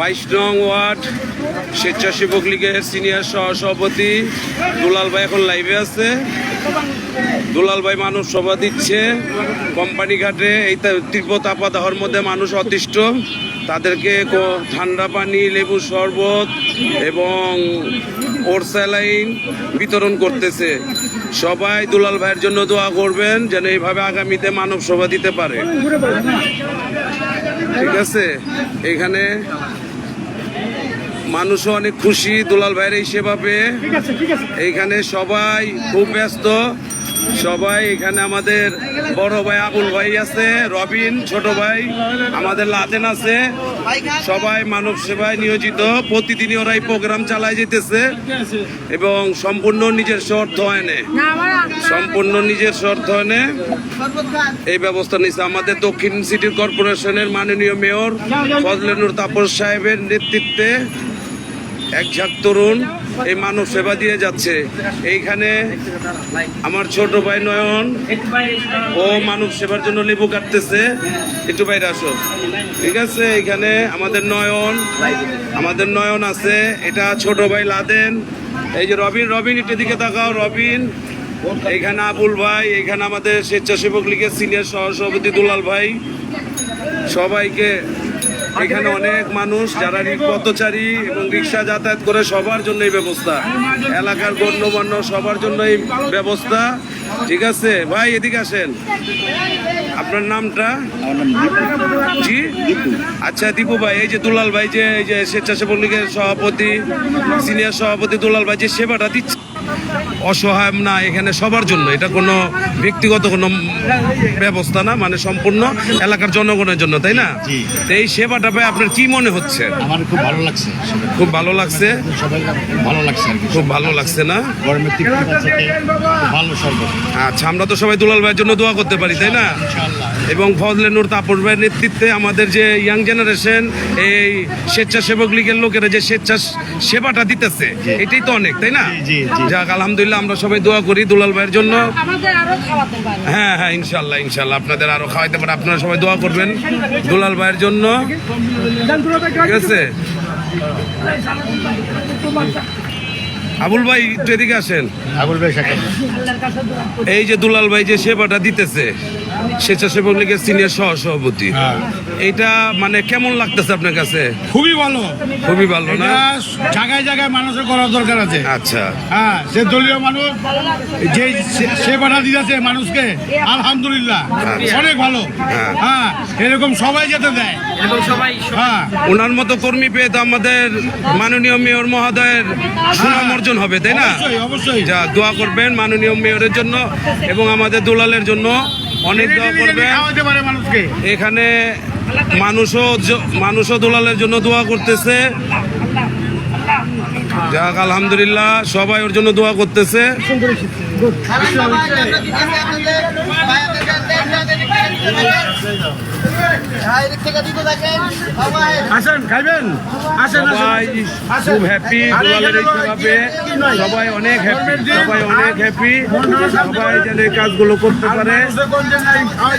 বাইশ নং ওয়ার্ড, স্বেচ্ছাসেবক লীগের সিনিয়র সহসভাপতি দুলাল ভাই এখন লাইভে আছে। দুলাল ভাই মানুষ সভা দিচ্ছে। কোম্পানি ঘাটে এই তীব্র তাপাদাহর মধ্যে মানুষ অতিষ্ঠ। তাদেরকে ঠান্ডা পানি লেবু শরবত এবং ওরস্যালাইন বিতরণ করতেছে। সবাই দুলাল ভাইয়ের জন্য দোয়া করবেন যেন এইভাবে আগামীতে মানব সভা দিতে পারে। ঠিক আছে? এখানে মানুষও অনেক খুশি দুলাল ভাইয়ের এই সেবা পেয়ে। এইখানে সবাই খুব ব্যস্ত। সবাই এখানে আমাদের বড় ভাই আবুল ভাই আছে রবিন ছোট ভাই আমাদের লাদেন আছে। সবাই মানব সেবায় নিয়োজিত। প্রতিদিনই ওরা এই প্রোগ্রাম চালায় যেতেছে এবং সম্পূর্ণ নিজের অর্থায়নে সম্পূর্ণ নিজের অর্থায়নে এই ব্যবস্থা নিচ্ছে আমাদের দক্ষিণ সিটি কর্পোরেশনের মাননীয় মেয়র ফজলেনুর তাপস সাহেবের নেতৃত্বে। এক ঝাঁক তরুণ এই মানব সেবা দিয়ে যাচ্ছে। এইখানে আমার ছোট ভাই নয়ন, ও মানব সেবার জন্য লেবু কাটতেছে। একটু বাইরে আসো। ঠিক আছে এখানে আমাদের নয়ন আমাদের নয়ন আছে। এটা ছোট ভাই লাদেন। এই যে রবিন রবিন, একটু দিকে তাকাও, রবিন। এইখানে আবুল ভাই এখানে আমাদের স্বেচ্ছাসেবক লীগের সিনিয়র সহসভাপতি দুলাল ভাই। সবাইকে এখানে অনেক মানুষ যারা পথচারী এবং রিক্সা যাতায়াত করে সবার জন্য এই ব্যবস্থা। এলাকার গণ্যমান্য সবার জন্য এই ব্যবস্থা। ঠিক আছে? ভাই এদিকে আসেন। আপনার নামটা? জি? আচ্ছা দীপু ভাই এই যে দুলাল ভাই যে এই যে স্বেচ্ছাসেবক লীগের সভাপতি সিনিয়র সভাপতি দুলাল ভাই যে সেবাটা দিচ্ছে। অসহায় না এখানে সবার জন্য। এটা কোনো ব্যক্তিগত কোনো ব্যবস্থা না মানে সম্পূর্ণ এলাকার জনগণের জন্য তাই না? তো এই সেবাটা পাই আপনার কি মনে হচ্ছে? আমার খুব ভালো লাগছে। খুব ভালো লাগছে? ভালো লাগছে খুব ভালো লাগছে না? ভালো আচ্ছা আমরা তো সবাই দুলাল ভাইয়ের জন্য দোয়া করতে পারি তাই না? ইনশাআল্লাহ। এবং ফজলে নূর তাপস ভাইয়ের নেতৃত্বে আমাদের যে ইয়াং জেনারেশন এই স্বেচ্ছাসেবক লীগের লোকেরা যে স্বেচ্ছা সেবাটা দিতেছে এটাই তো অনেক তাই না? জি, জি। যাক আলহামদুলিল্লাহ আমরা সবাই দোয়া করি দুলাল ভাইয়ের জন্য। হ্যাঁ হ্যাঁ ইনশাল্লাহ ইনশাল্লাহ আপনাদের আরও খাওয়াইতে পারে আপনারা সবাই দোয়া করবেন দুলাল ভাইয়ের জন্য। ঠিক আছে? আবুল ভাই একটু এদিকে আসেন। আবুল ভাই এই যে দুলাল ভাই যে সেবাটা দিতেছে স্বেচ্ছাসেবক লীগের সিনিয়র সহ সভাপতি হ্যাঁ। এটা মানে কেমন লাগতেছে আপনার কাছে? খুবই ভালো। খুবই ভালো না? জায়গায় জায়গায় মানুষের করার দরকার আছে। আচ্ছা। হ্যাঁ সে দলীয় মানুষ যে সেবাটা দিতেছে মানুষকে আলহামদুলিল্লাহ। অনেক ভালো। হ্যাঁ। হ্যাঁ এরকম সবাই যেতে দেয়। সবাই হ্যাঁ। ওনার মতো কর্মী পেয়ে তো আমাদের মাননীয় মেয়র মহোদয়ের সুনাম অর্জন হবে তাই না? যা দোয়া করবেন মাননীয় মেয়রের জন্য এবং আমাদের দুলালের জন্য। অনেক দোয়া করবেন। এখানে মানুষও মানুষও দুলালের জন্য দোয়া করতেছে। যাক আলহামদুলিল্লাহ সবাই ওর জন্য দোয়া করতেছে। সবাই অনেক হ্যাপি সবাই অনেক হ্যাপি সবাই যেন এই কাজগুলো করতে পারে।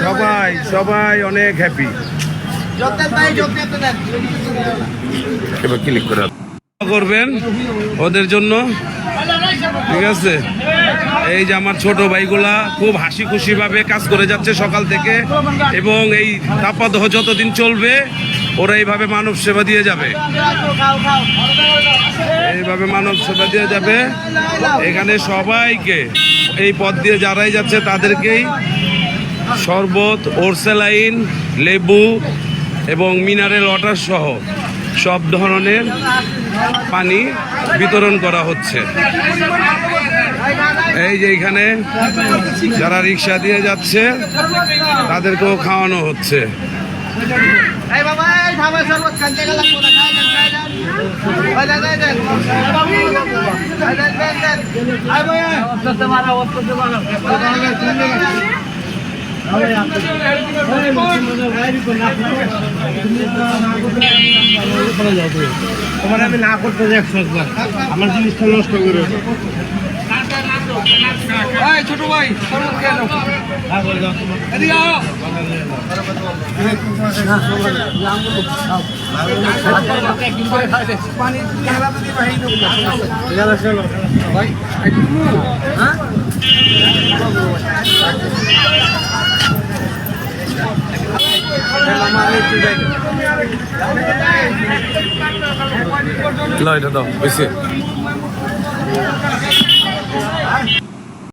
সবাই সবাই অনেক হ্যাপি এবার ক্লিক করে। করবেন ওদের জন্য। ঠিক আছে? এই যে আমার ছোট ভাইগুলা খুব হাসি খুশি ভাবে কাজ করে যাচ্ছে সকাল থেকে এবং এই তাপাদহ যতদিন চলবে, ওরা এইভাবে মানব সেবা দিয়ে যাবে। এইভাবে মানব সেবা দিয়ে যাবে। এখানে সবাইকে এই পথ দিয়ে যারাই যাচ্ছে তাদেরকেই শরবত, ওরসেলাইন, লেবু এবং মিনারেল ওয়াটার সহ সব ধরনের পানি বিতরণ করা হচ্ছে। এই যে এখানে যারা রিক্সা দিয়ে যাচ্ছে, তাদেরকেও খাওয়ানো হচ্ছে। তোমার আমি না করতে যাই একশো আমার জিনিসটা নষ্ট করে ছোট ভাই হ্যাঁ, ল এটা দাও বেশি।